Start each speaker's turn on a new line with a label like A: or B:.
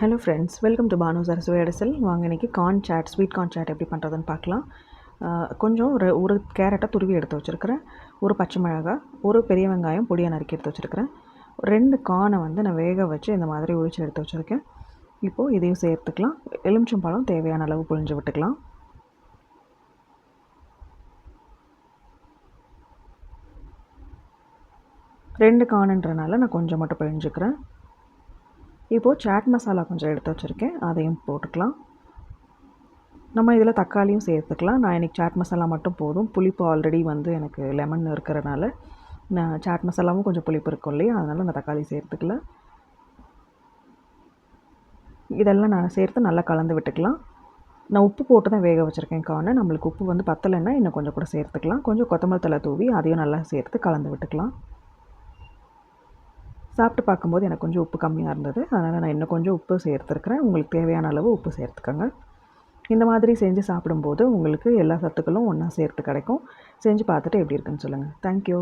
A: Hello friends welcome to Bhanu sir சுவையடசல் வாங்க இன்றைக்கி corn chaat sweet corn chaat எப்படி பண்ணுறதுன்னு பார்க்கலாம். கொஞ்சம் ஒரு ஒரு கேரட்டை துருவி எடுத்து வச்சுருக்கிறேன். ஒரு பச்சை மிளகாய் ஒரு பெரிய வெங்காயம் பொடியாக நறுக்கி எடுத்து வச்சுருக்கிறேன். ரெண்டு கார்னை வந்து நான் வேக வச்சு இந்த மாதிரி உரிச்சு எடுத்து வச்சுருக்கேன். இப்போது இதையும் சேர்த்துக்கலாம். எலுமிச்சம்பழம் தேவையான அளவு புழிஞ்சு விட்டுக்கலாம். ரெண்டு காணுன்றனால நான் கொஞ்சம் மட்டும் பிழிஞ்சுக்கிறேன். இப்போது சாட் மசாலா கொஞ்சம் எடுத்து வச்சுருக்கேன். அதையும் போட்டுக்கலாம். நம்ம இதில் தக்காளியும் சேர்த்துக்கலாம். நான் இன்றைக்கி சாட் மசாலா மட்டும் போதும். புளிப்பு ஆல்ரெடி வந்து எனக்கு லெமன் இருக்கிறனால நான் சாட் மசாலாவும் கொஞ்சம் புளிப்பு இருக்கும் இல்லையா? அதனால் நான் தக்காளி சேர்த்துக்கல. இதெல்லாம் நான் சேர்த்து நல்லா கலந்து விட்டுக்கலாம். நான் உப்பு போட்டு தான் வேக வச்சுருக்கேன் கார்னை நம்மளுக்கு உப்பு வந்து பத்தலைன்னா இன்னும் கொஞ்சம் கூட சேர்த்துக்கலாம். கொஞ்சம் கொத்தமல்லி தலை தூவி அதையும் நல்லா சேர்த்து கலந்து விட்டுக்கலாம். சாப்பிட்டு பார்க்கும்போது எனக்கு கொஞ்சம் உப்பு கம்மியாக இருந்தது. அதனால் நான் இன்னும் கொஞ்சம் உப்பு சேர்த்துருக்குறேன். உங்களுக்கு தேவையான அளவு உப்பு சேர்த்துக்கோங்க. இந்த மாதிரி செஞ்சு சாப்பிடும்போது உங்களுக்கு எல்லா சத்துக்களும் ஒன்றா சேர்த்து கிடைக்கும். செஞ்சு பார்த்துட்டு எப்படி இருக்குன்னு சொல்லுங்கள் தேங்க்யூ